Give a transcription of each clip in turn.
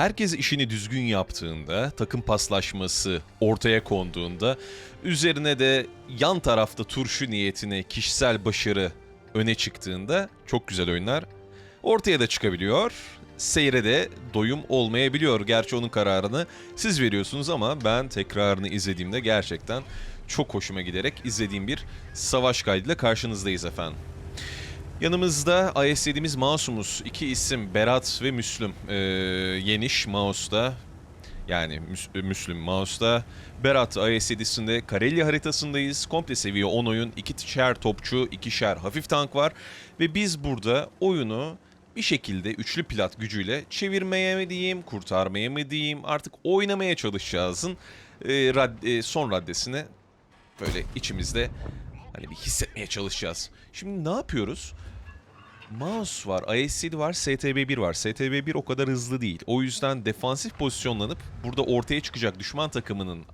herkes işini düzgün yaptığında, takım paslaşması ortaya konduğunda, üzerine de yan tarafta turşu niyetine kişisel başarı öne çıktığında çok güzel oyunlar ortaya da çıkabiliyor. Seyre de doyum olmayabiliyor. Gerçi onun kararını siz veriyorsunuz ama ben tekrarını izlediğimde gerçekten çok hoşuma giderek izlediğim bir savaş kaydıyla karşınızdayız efendim. Yanımızda IS7'miz Masumuz. İki isim Berat ve Müslüm. Ee, Yeniş Mouse'da yani Müs- Müslüm Mouse'da. Berat IS7'sinde Karelya haritasındayız. Komple seviye 10 oyun. ikişer topçu, ikişer hafif tank var. Ve biz burada oyunu bir şekilde üçlü plat gücüyle çevirmeye mi diyeyim, kurtarmaya mı diyeyim artık oynamaya çalışacağızın e, rad- e, son raddesini böyle içimizde hani bir hissetmeye çalışacağız. Şimdi ne yapıyoruz? Mouse var, IS7 var, STB1 var. STB1 o kadar hızlı değil. O yüzden defansif pozisyonlanıp burada ortaya çıkacak düşman takımının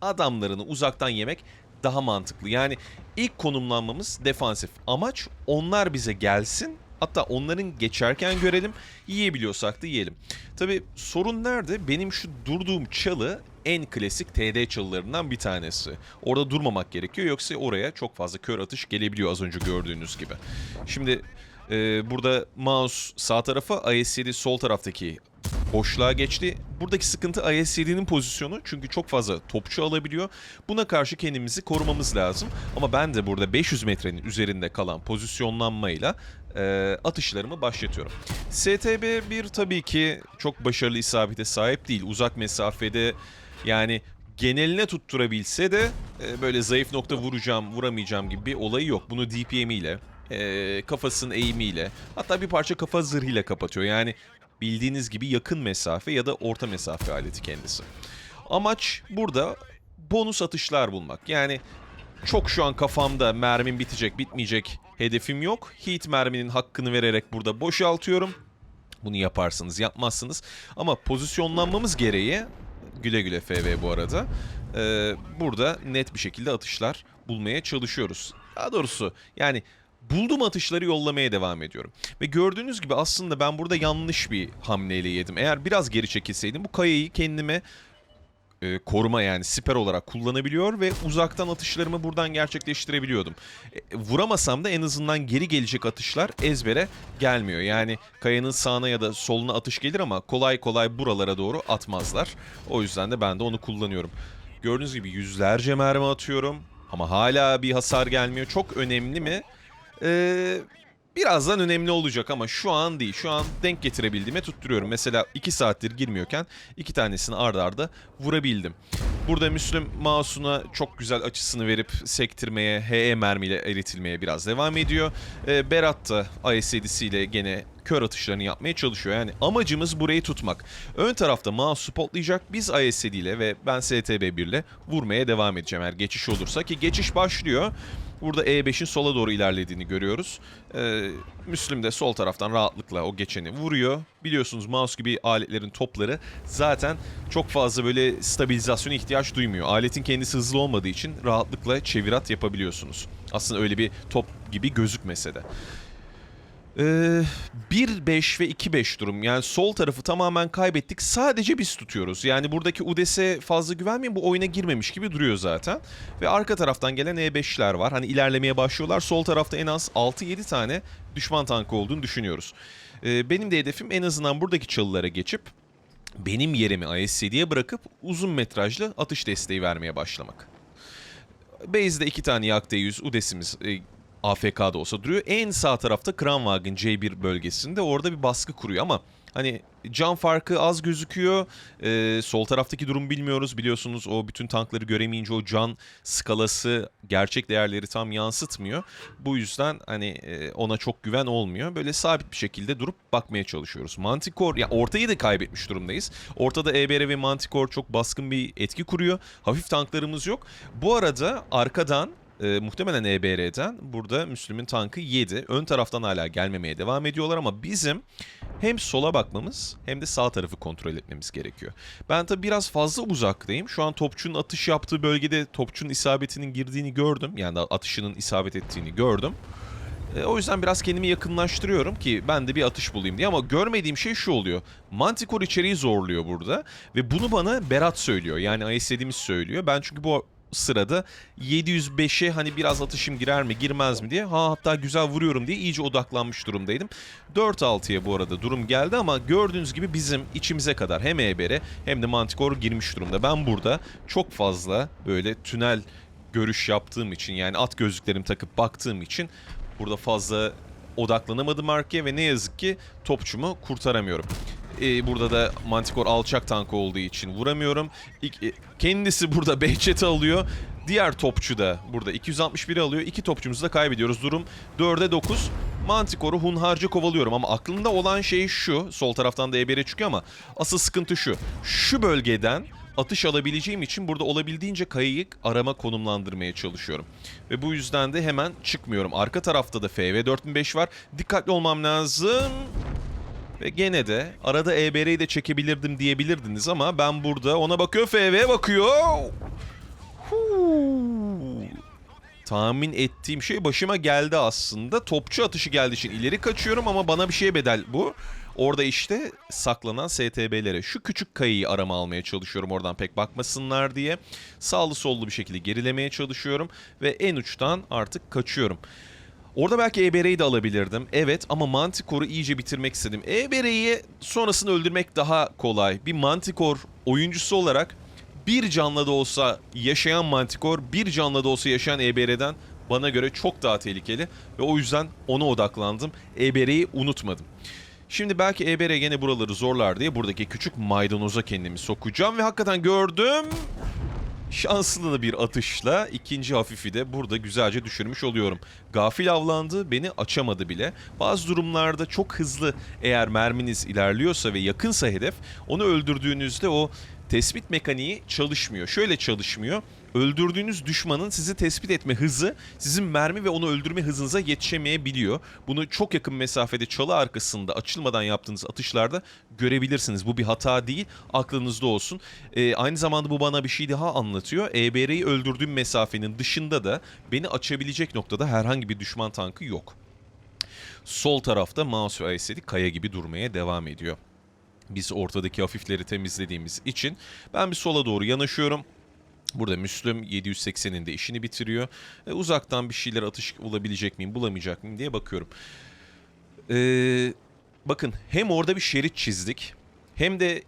adamlarını uzaktan yemek daha mantıklı. Yani ilk konumlanmamız defansif. Amaç onlar bize gelsin. Hatta onların geçerken görelim. Yiyebiliyorsak da yiyelim. Tabi sorun nerede? Benim şu durduğum çalı en klasik TD çalılarından bir tanesi. Orada durmamak gerekiyor yoksa oraya çok fazla kör atış gelebiliyor az önce gördüğünüz gibi. Şimdi e, burada mouse sağ tarafa, IS-7 sol taraftaki boşluğa geçti. Buradaki sıkıntı IS-7'nin pozisyonu çünkü çok fazla topçu alabiliyor. Buna karşı kendimizi korumamız lazım. Ama ben de burada 500 metrenin üzerinde kalan pozisyonlanmayla e, atışlarımı başlatıyorum. STB1 tabii ki çok başarılı isabete sahip değil. Uzak mesafede yani geneline tutturabilse de e, böyle zayıf nokta vuracağım, vuramayacağım gibi bir olayı yok. Bunu DPM ile, e, kafasının eğimiyle, hatta bir parça kafa zırhıyla kapatıyor. Yani bildiğiniz gibi yakın mesafe ya da orta mesafe aleti kendisi. Amaç burada bonus atışlar bulmak. Yani çok şu an kafamda mermim bitecek, bitmeyecek hedefim yok. Heat merminin hakkını vererek burada boşaltıyorum. Bunu yaparsınız, yapmazsınız. Ama pozisyonlanmamız gereği güle güle FV bu arada. Ee, burada net bir şekilde atışlar bulmaya çalışıyoruz. Daha doğrusu yani bulduğum atışları yollamaya devam ediyorum. Ve gördüğünüz gibi aslında ben burada yanlış bir hamleyle yedim. Eğer biraz geri çekilseydim bu kayayı kendime e, koruma yani siper olarak kullanabiliyor ve uzaktan atışlarımı buradan gerçekleştirebiliyordum. E, vuramasam da en azından geri gelecek atışlar ezbere gelmiyor. Yani kayanın sağına ya da soluna atış gelir ama kolay kolay buralara doğru atmazlar. O yüzden de ben de onu kullanıyorum. Gördüğünüz gibi yüzlerce mermi atıyorum ama hala bir hasar gelmiyor. Çok önemli mi? Ee, birazdan önemli olacak ama şu an değil. Şu an denk getirebildiğime tutturuyorum. Mesela 2 saattir girmiyorken iki tanesini ardarda arda vurabildim. Burada Müslüm mouse'una çok güzel açısını verip sektirmeye, HE mermiyle eritilmeye biraz devam ediyor. Ee, Berat da IS-7'siyle gene kör atışlarını yapmaya çalışıyor. Yani amacımız burayı tutmak. Ön tarafta mouse spotlayacak. Biz IS-7 ile ve ben STB1 ile vurmaya devam edeceğim eğer geçiş olursa ki geçiş başlıyor. Burada E5'in sola doğru ilerlediğini görüyoruz. Ee, Müslüm de sol taraftan rahatlıkla o geçeni vuruyor. Biliyorsunuz mouse gibi aletlerin topları zaten çok fazla böyle stabilizasyona ihtiyaç duymuyor. Aletin kendisi hızlı olmadığı için rahatlıkla çevirat yapabiliyorsunuz. Aslında öyle bir top gibi gözükmese de. Ee, 1-5 ve 2-5 durum. Yani sol tarafı tamamen kaybettik. Sadece biz tutuyoruz. Yani buradaki UDS'e fazla güvenmeyin. Bu oyuna girmemiş gibi duruyor zaten. Ve arka taraftan gelen E5'ler var. Hani ilerlemeye başlıyorlar. Sol tarafta en az 6-7 tane düşman tankı olduğunu düşünüyoruz. Ee, benim de hedefim en azından buradaki çalılara geçip benim yerimi IS-7'ye bırakıp uzun metrajlı atış desteği vermeye başlamak. Base'de iki tane Yak D100 UDES'imiz e, AFK'da olsa duruyor. En sağ tarafta Kranwagen C1 bölgesinde orada bir baskı kuruyor ama hani can farkı az gözüküyor. Ee, sol taraftaki durum bilmiyoruz. Biliyorsunuz o bütün tankları göremeyince o can skalası gerçek değerleri tam yansıtmıyor. Bu yüzden hani e, ona çok güven olmuyor. Böyle sabit bir şekilde durup bakmaya çalışıyoruz. Manticore ya ortayı da kaybetmiş durumdayız. Ortada EBR ve Manticore çok baskın bir etki kuruyor. Hafif tanklarımız yok. Bu arada arkadan e, muhtemelen EBR'den burada Müslüm'ün tankı 7. Ön taraftan hala gelmemeye devam ediyorlar ama bizim hem sola bakmamız hem de sağ tarafı kontrol etmemiz gerekiyor. Ben tabi biraz fazla uzaktayım. Şu an topçunun atış yaptığı bölgede topçunun isabetinin girdiğini gördüm. Yani atışının isabet ettiğini gördüm. E, o yüzden biraz kendimi yakınlaştırıyorum ki ben de bir atış bulayım diye ama görmediğim şey şu oluyor. Manticore içeriği zorluyor burada ve bunu bana Berat söylüyor. Yani ISD'miz söylüyor. Ben çünkü bu sırada 705'e hani biraz atışım girer mi girmez mi diye ha hatta güzel vuruyorum diye iyice odaklanmış durumdaydım. 4-6'ya bu arada durum geldi ama gördüğünüz gibi bizim içimize kadar hem EBR'e hem de Manticore girmiş durumda. Ben burada çok fazla böyle tünel görüş yaptığım için yani at gözlüklerimi takıp baktığım için burada fazla odaklanamadım arkaya ve ne yazık ki topçumu kurtaramıyorum. Ee, burada da Manticore alçak tank olduğu için vuramıyorum. İlk, e, kendisi burada Behçet'i alıyor. Diğer topçu da burada 261'i alıyor. İki topçumuzu da kaybediyoruz. Durum 4'e 9. Manticore'u hunharca kovalıyorum ama aklımda olan şey şu. Sol taraftan da EBR çıkıyor ama asıl sıkıntı şu. Şu bölgeden atış alabileceğim için burada olabildiğince kayayı arama konumlandırmaya çalışıyorum. Ve bu yüzden de hemen çıkmıyorum. Arka tarafta da FV 4005 var. Dikkatli olmam lazım. Ve gene de arada EBR'yi de çekebilirdim diyebilirdiniz ama ben burada ona bakıyor FV bakıyor. Tahmin ettiğim şey başıma geldi aslında. Topçu atışı geldiği için ileri kaçıyorum ama bana bir şeye bedel bu. Orada işte saklanan STB'lere şu küçük kayayı arama almaya çalışıyorum oradan pek bakmasınlar diye. Sağlı sollu bir şekilde gerilemeye çalışıyorum ve en uçtan artık kaçıyorum. Orada belki EBR'yi de alabilirdim. Evet ama Manticore'u iyice bitirmek istedim. EBR'yi sonrasını öldürmek daha kolay. Bir Manticore oyuncusu olarak bir canlı da olsa yaşayan Manticore, bir canlı da olsa yaşayan EBR'den bana göre çok daha tehlikeli. Ve o yüzden ona odaklandım. EBR'yi unutmadım. Şimdi belki EBR gene buraları zorlar diye buradaki küçük maydanoza kendimi sokacağım ve hakikaten gördüm. Şanslı da bir atışla ikinci hafifi de burada güzelce düşürmüş oluyorum. Gafil avlandı, beni açamadı bile. Bazı durumlarda çok hızlı eğer merminiz ilerliyorsa ve yakınsa hedef, onu öldürdüğünüzde o tespit mekaniği çalışmıyor. Şöyle çalışmıyor. Öldürdüğünüz düşmanın sizi tespit etme hızı sizin mermi ve onu öldürme hızınıza yetişemeyebiliyor. Bunu çok yakın mesafede çalı arkasında açılmadan yaptığınız atışlarda görebilirsiniz. Bu bir hata değil. Aklınızda olsun. Ee, aynı zamanda bu bana bir şey daha anlatıyor. EBR'yi öldürdüğüm mesafenin dışında da beni açabilecek noktada herhangi bir düşman tankı yok. Sol tarafta mouse ve ISD kaya gibi durmaya devam ediyor. Biz ortadaki hafifleri temizlediğimiz için ben bir sola doğru yanaşıyorum. Burada Müslüm 780'in de işini bitiriyor. E, uzaktan bir şeyler atış bulabilecek miyim, bulamayacak mıyım diye bakıyorum. Ee, bakın hem orada bir şerit çizdik hem de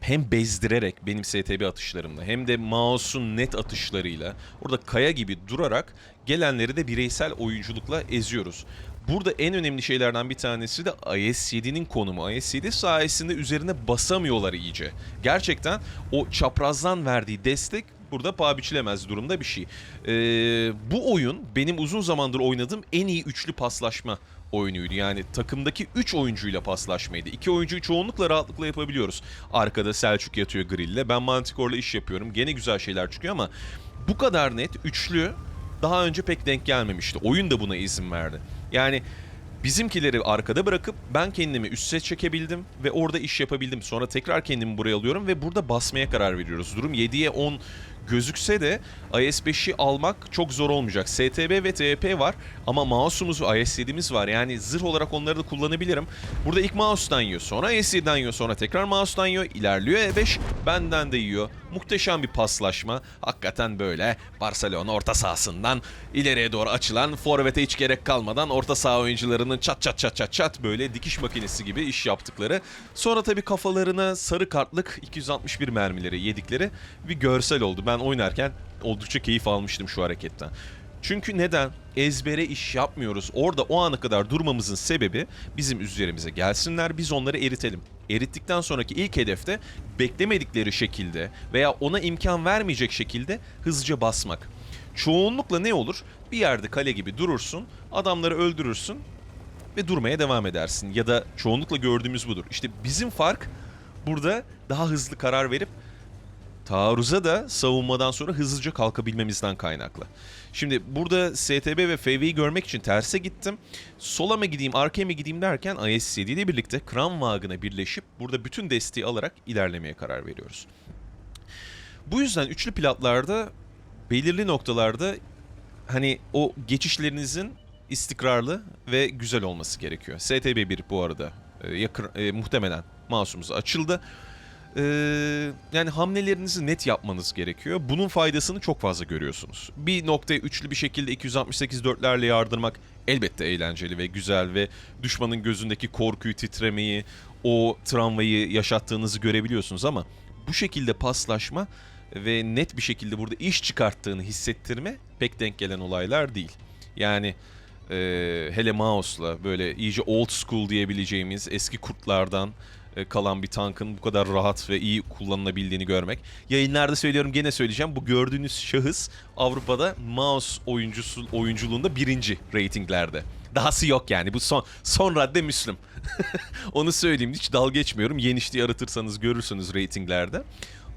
hem bezdirerek benim STB atışlarımla hem de mouse'un net atışlarıyla orada kaya gibi durarak gelenleri de bireysel oyunculukla eziyoruz. Burada en önemli şeylerden bir tanesi de IS-7'nin konumu. IS-7 sayesinde üzerine basamıyorlar iyice. Gerçekten o çaprazdan verdiği destek burada paha biçilemez durumda bir şey. Ee, bu oyun benim uzun zamandır oynadığım en iyi üçlü paslaşma oyunuydu. Yani takımdaki 3 oyuncuyla paslaşmaydı. 2 oyuncuyu çoğunlukla rahatlıkla yapabiliyoruz. Arkada Selçuk yatıyor grille. Ben Manticore'la iş yapıyorum. Gene güzel şeyler çıkıyor ama bu kadar net üçlü daha önce pek denk gelmemişti. Oyun da buna izin verdi. Yani bizimkileri arkada bırakıp ben kendimi üste çekebildim ve orada iş yapabildim. Sonra tekrar kendimi buraya alıyorum ve burada basmaya karar veriyoruz. Durum 7'ye 10 gözükse de IS-5'i almak çok zor olmayacak. STB ve TP var ama mouse'umuz ve IS-7'miz var. Yani zırh olarak onları da kullanabilirim. Burada ilk mouse'dan yiyor, sonra IS-7'den yiyor, sonra tekrar mouse'dan yiyor, ilerliyor E5, benden de yiyor. Muhteşem bir paslaşma. Hakikaten böyle Barcelona orta sahasından ileriye doğru açılan forvete hiç gerek kalmadan orta saha oyuncularının çat çat çat çat çat böyle dikiş makinesi gibi iş yaptıkları. Sonra tabii kafalarına sarı kartlık 261 mermileri yedikleri bir görsel oldu. Ben oynarken oldukça keyif almıştım şu hareketten. Çünkü neden? Ezbere iş yapmıyoruz. Orada o ana kadar durmamızın sebebi bizim üzerimize gelsinler biz onları eritelim. Erittikten sonraki ilk hedefte beklemedikleri şekilde veya ona imkan vermeyecek şekilde hızlıca basmak. Çoğunlukla ne olur? Bir yerde kale gibi durursun, adamları öldürürsün ve durmaya devam edersin. Ya da çoğunlukla gördüğümüz budur. İşte bizim fark burada daha hızlı karar verip taarruza da savunmadan sonra hızlıca kalkabilmemizden kaynaklı. Şimdi burada STB ve FV'yi görmek için terse gittim. Sola mı gideyim, arkaya mı gideyim derken IS-7 ile birlikte Kranwagen'a birleşip burada bütün desteği alarak ilerlemeye karar veriyoruz. Bu yüzden üçlü platlarda belirli noktalarda hani o geçişlerinizin istikrarlı ve güzel olması gerekiyor. STB1 bu arada e, yakın, e, muhtemelen mouse'umuz açıldı. Ee, yani hamlelerinizi net yapmanız gerekiyor. Bunun faydasını çok fazla görüyorsunuz. Bir noktaya üçlü bir şekilde 268 dörtlerle yardırmak elbette eğlenceli ve güzel ve düşmanın gözündeki korkuyu, titremeyi, o travmayı yaşattığınızı görebiliyorsunuz ama bu şekilde paslaşma ve net bir şekilde burada iş çıkarttığını hissettirme pek denk gelen olaylar değil. Yani e, hele mouse'la böyle iyice old school diyebileceğimiz eski kurtlardan kalan bir tankın bu kadar rahat ve iyi kullanılabildiğini görmek. Yayınlarda söylüyorum gene söyleyeceğim. Bu gördüğünüz şahıs Avrupa'da mouse oyuncusu oyunculuğunda birinci ratinglerde. Dahası yok yani. Bu son son radde Müslüm. Onu söyleyeyim. Hiç dalga geçmiyorum. Yeniştiği aratırsanız görürsünüz ratinglerde.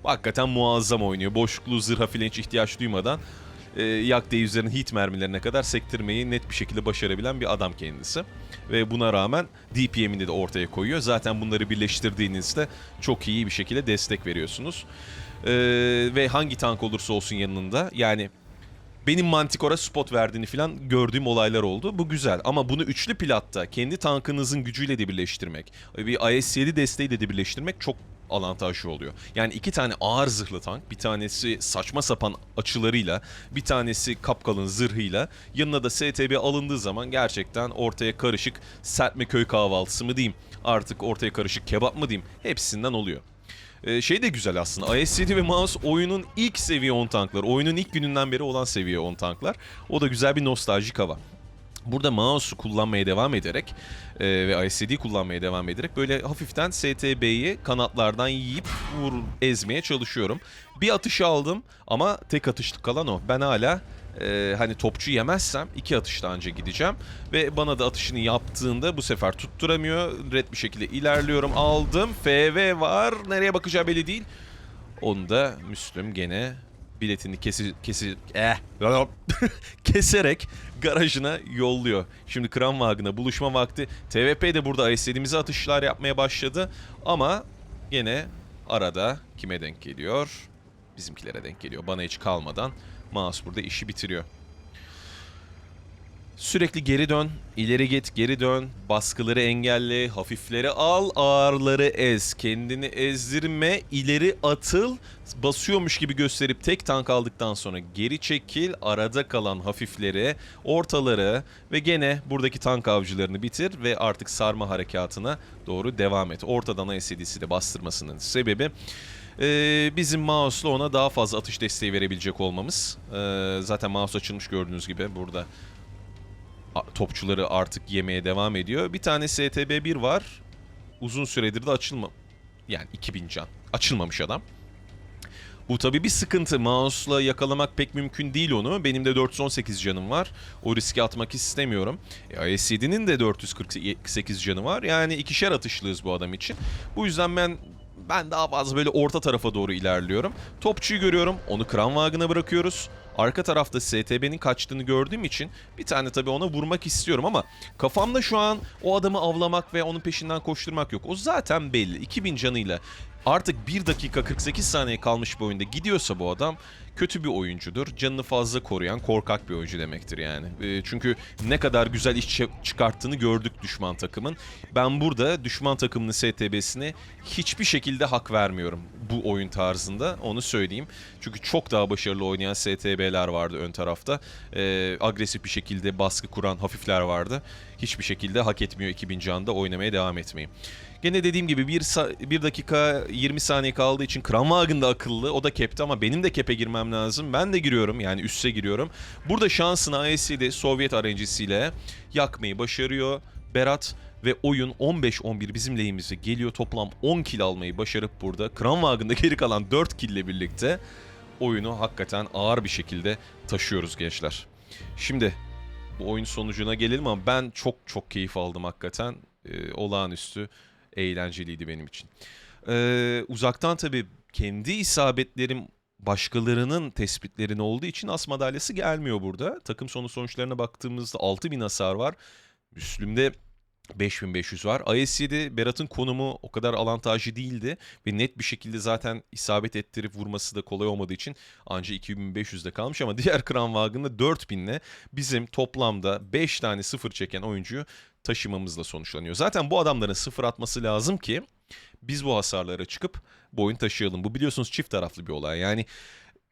Hakikaten muazzam oynuyor. Boşluklu zırha filan hiç ihtiyaç duymadan e, yak D100'lerin hit mermilerine kadar sektirmeyi net bir şekilde başarabilen bir adam kendisi. Ve buna rağmen DPM'ini de ortaya koyuyor. Zaten bunları birleştirdiğinizde çok iyi bir şekilde destek veriyorsunuz. E, ve hangi tank olursa olsun yanında yani benim Manticore'a spot verdiğini falan gördüğüm olaylar oldu. Bu güzel ama bunu üçlü platta kendi tankınızın gücüyle de birleştirmek, bir IS-7 desteğiyle de birleştirmek çok avantajlı oluyor. Yani iki tane ağır zırhlı tank, bir tanesi saçma sapan açılarıyla, bir tanesi kapkalın zırhıyla, yanına da STB alındığı zaman gerçekten ortaya karışık serpme köy kahvaltısı mı diyeyim, artık ortaya karışık kebap mı diyeyim, hepsinden oluyor. Ee, şey de güzel aslında. IS-7 ve Mouse oyunun ilk seviye 10 tanklar. Oyunun ilk gününden beri olan seviye 10 tanklar. O da güzel bir nostaljik hava. Burada mouse'u kullanmaya devam ederek e, ve IS-7'yi kullanmaya devam ederek böyle hafiften STB'yi kanatlardan yiyip vur, ezmeye çalışıyorum. Bir atış aldım ama tek atışlık kalan o. Ben hala e, hani topçu yemezsem iki atışta anca gideceğim. Ve bana da atışını yaptığında bu sefer tutturamıyor. Red bir şekilde ilerliyorum. Aldım. FV var. Nereye bakacağı belli değil. Onu da Müslüm gene biletini kesi, kesi eh, keserek garajına yolluyor. Şimdi Kranwagen'a buluşma vakti. TVP de burada istediğimiz atışlar yapmaya başladı. Ama gene arada kime denk geliyor? Bizimkilere denk geliyor. Bana hiç kalmadan Mouse burada işi bitiriyor. Sürekli geri dön, ileri git, geri dön, baskıları engelle, hafifleri al, ağırları ez. Kendini ezdirme, ileri atıl, basıyormuş gibi gösterip tek tank aldıktan sonra geri çekil, arada kalan hafifleri, ortaları ve gene buradaki tank avcılarını bitir ve artık sarma harekatına doğru devam et. Ortadan SD'si de bastırmasının sebebi ee, bizim mouse'la ona daha fazla atış desteği verebilecek olmamız. Ee, zaten mouse açılmış gördüğünüz gibi burada topçuları artık yemeye devam ediyor. Bir tane STB1 var. Uzun süredir de açılma... Yani 2000 can. Açılmamış adam. Bu tabii bir sıkıntı. Mouse'la yakalamak pek mümkün değil onu. Benim de 418 canım var. O riski atmak istemiyorum. E, IS-7'nin de 448 canı var. Yani ikişer atışlıyız bu adam için. Bu yüzden ben ben daha fazla böyle orta tarafa doğru ilerliyorum. Topçuyu görüyorum. Onu Kranwagen'a bırakıyoruz. Arka tarafta STB'nin kaçtığını gördüğüm için bir tane tabii ona vurmak istiyorum ama kafamda şu an o adamı avlamak ve onun peşinden koşturmak yok. O zaten belli. 2000 canıyla artık 1 dakika 48 saniye kalmış bir oyunda gidiyorsa bu adam kötü bir oyuncudur. Canını fazla koruyan korkak bir oyuncu demektir yani. E, çünkü ne kadar güzel iş çıkarttığını gördük düşman takımın. Ben burada düşman takımının STB'sine hiçbir şekilde hak vermiyorum bu oyun tarzında. Onu söyleyeyim. Çünkü çok daha başarılı oynayan STB'ler vardı ön tarafta. E, agresif bir şekilde baskı kuran hafifler vardı. Hiçbir şekilde hak etmiyor 2000 canda oynamaya devam etmeyi. Gene dediğim gibi 1 bir dakika 20 saniye kaldığı için Kranwagen da akıllı. O da kepti ama benim de kepe girmem lazım. Ben de giriyorum yani üste giriyorum. Burada şansını AES'de Sovyet RNG'siyle yakmayı başarıyor. Berat ve oyun 15-11 bizim lehimize geliyor. Toplam 10 kill almayı başarıp burada Kranwagen'da geri kalan 4 kill ile birlikte oyunu hakikaten ağır bir şekilde taşıyoruz gençler. Şimdi bu oyun sonucuna gelelim ama ben çok çok keyif aldım hakikaten. Ee, olağanüstü eğlenceliydi benim için. Ee, uzaktan tabii kendi isabetlerim başkalarının tespitlerin olduğu için as madalyası gelmiyor burada. Takım sonu sonuçlarına baktığımızda 6000 hasar var. Müslüm'de 5500 var. IS-7 Berat'ın konumu o kadar avantajlı değildi ve net bir şekilde zaten isabet ettirip vurması da kolay olmadığı için anca 2500'de kalmış ama diğer Kranwagen'da 4000'le bizim toplamda 5 tane sıfır çeken oyuncuyu taşımamızla sonuçlanıyor. Zaten bu adamların sıfır atması lazım ki biz bu hasarlara çıkıp bu oyunu taşıyalım. Bu biliyorsunuz çift taraflı bir olay. Yani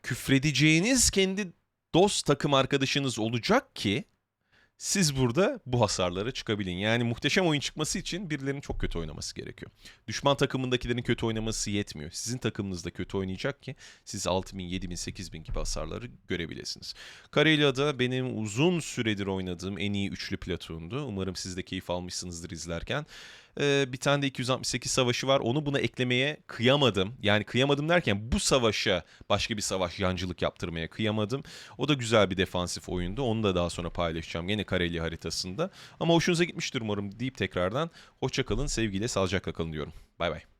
küfredeceğiniz kendi dost takım arkadaşınız olacak ki siz burada bu hasarlara çıkabilin. Yani muhteşem oyun çıkması için birilerinin çok kötü oynaması gerekiyor. Düşman takımındakilerin kötü oynaması yetmiyor. Sizin takımınız da kötü oynayacak ki siz 6000, 7000, 8000 gibi hasarları görebilirsiniz. Karelia'da benim uzun süredir oynadığım en iyi üçlü platondu. Umarım siz de keyif almışsınızdır izlerken. Ee, bir tane de 268 savaşı var. Onu buna eklemeye kıyamadım. Yani kıyamadım derken bu savaşa başka bir savaş yancılık yaptırmaya kıyamadım. O da güzel bir defansif oyundu. Onu da daha sonra paylaşacağım. Yine Kareli haritasında. Ama hoşunuza gitmiştir umarım deyip tekrardan hoşça kalın, sevgiyle, sağlıcakla kalın diyorum. Bay bay.